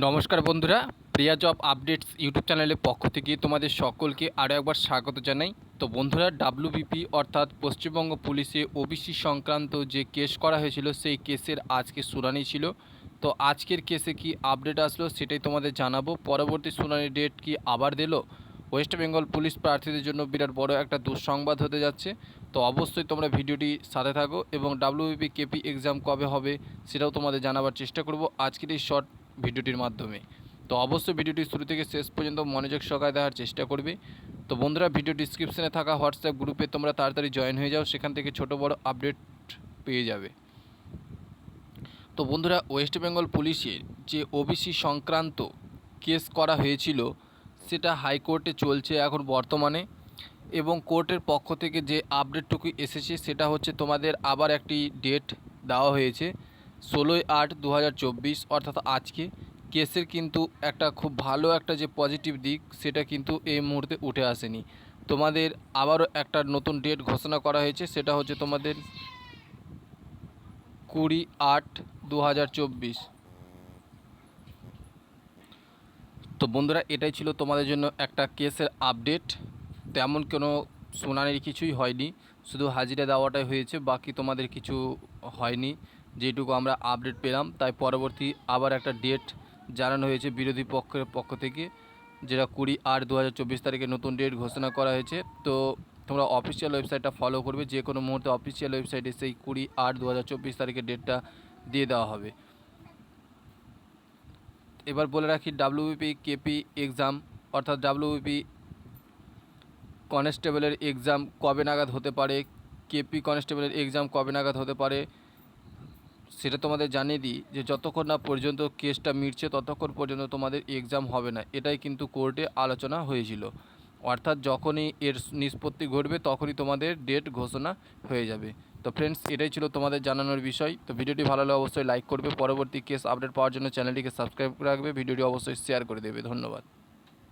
নমস্কার বন্ধুরা, প্রিয়া job updates YouTube চ্যানেলের পক্ষ থেকে তোমাদের সকলকে আরও একবার স্বাগত জানাই। তো বন্ধুরা ডাব্লিউবিপি অর্থাৎ পশ্চিমবঙ্গ পুলিশে ওবিসি সংক্রান্ত যে কেস করা হয়েছিল, সেই কেসের আজকে শুনানি ছিল। তো আজকের কেসে কি আপডেট আসলো সেটাই তোমাদের জানাব। পরবর্তী শুনানি ডেট কি আবার দিলো? ওয়েস্ট বেঙ্গল পুলিশ প্রার্থীদের জন্য বিরাট বড় একটা দুঃসংবাদ হতে যাচ্ছে। তো অবশ্যই তোমরা ভিডিওটি সাথে থাকো এবং ডাব্লিউবিপি কেপি এক্সাম কবে হবে সেটাও তোমাদের জানাবার চেষ্টা করব। আজকের এই শর্ট ভিডিওটির মাধ্যমে। তো অবশ্যই ভিডিওটি শুরু থেকে শেষ পর্যন্ত মনোযোগ সহকারে দেখার চেষ্টা করবে। তো বন্ধুরা, ভিডিও ডিসক্রিপশনে থাকা হোয়াটসঅ্যাপ গ্রুপে তোমরা তাড়াতাড়ি জয়েন হয়ে যাও, সেখান থেকে ছোট বড় আপডেট পেয়ে যাবে। তো বন্ধুরা ওয়েস্ট বেঙ্গল পুলিশের যে ওবিসি সংক্রান্ত কেস করা হয়েছিল, সেটা হাইকোর্টে চলছে এখন বর্তমানে এবং কোর্টের পক্ষ থেকে যে আপডেটটুকু এসেছে, সেটা হচ্ছে তোমাদের আবার একটি ডেট দেওয়া হয়েছে। ষোলোই আট দু অর্থাৎ আজকে, কেসের কিন্তু একটা খুব ভালো একটা যে পজিটিভ দিক, সেটা কিন্তু এই মুহূর্তে উঠে আসেনি। তোমাদের আবারও একটা নতুন ডেট ঘোষণা করা হয়েছে, সেটা হচ্ছে তোমাদের কুড়ি আট দু তো বন্ধুরা, এটাই ছিল তোমাদের জন্য একটা কেসের আপডেট তেমন কোনো শুনানির কিছুই হয়নি, শুধু হাজিরা দেওয়াটাই হয়েছে, বাকি তোমাদের কিছু হয়নি। যেটুকু আমরা আপডেট পেলাম, তাই পরবর্তী আবার একটা ডেট জানানো হয়েছে বিরোধী পক্ষের পক্ষ থেকে, যেটা কুড়ি আট দু তারিখে নতুন ডেট ঘোষণা করা হয়েছে। তো তোমরা অফিসিয়াল ওয়েবসাইটটা ফলো করবে, যে কোনো মুহূর্তে অফিসিয়াল ওয়েবসাইটে সেই কুড়ি আট দু তারিখের ডেটটা দিয়ে দেওয়া হবে। এবার বলে রাখি ডাব্লিউবিপি কেপি এক্সাম অর্থাৎ ডাব্লিউবিপি কনস্টেবলের এক্সাম কবে নাগাদ হতে পারে কেপি কনস্টেবলের এক্সাম কবে নাগাদ হতে পারে সেটা তোমাদের জানিয়ে দিই যে যতক্ষণ না পর্যন্ত কেসটা মিটছে, ততক্ষণ পর্যন্ত তোমাদের এক্সাম হবে না। এটাই কিন্তু কোর্টে আলোচনা হয়েছিল। অর্থাৎ যখনই এর নিষ্পত্তি ঘটবে, তখনই তোমাদের ডেট ঘোষণা হয়ে যাবে। তো ফ্রেন্ডস এটাই ছিল তোমাদের জানানোর বিষয়। তো ভিডিওটি ভালো লাগলে অবশ্যই লাইক করবে। পরবর্তী কেস আপডেট পাওয়ার জন্য চ্যানেলটিকে সাবস্ক্রাইব রাখবে। ভিডিওটি অবশ্যই শেয়ার করে দেবে। ধন্যবাদ।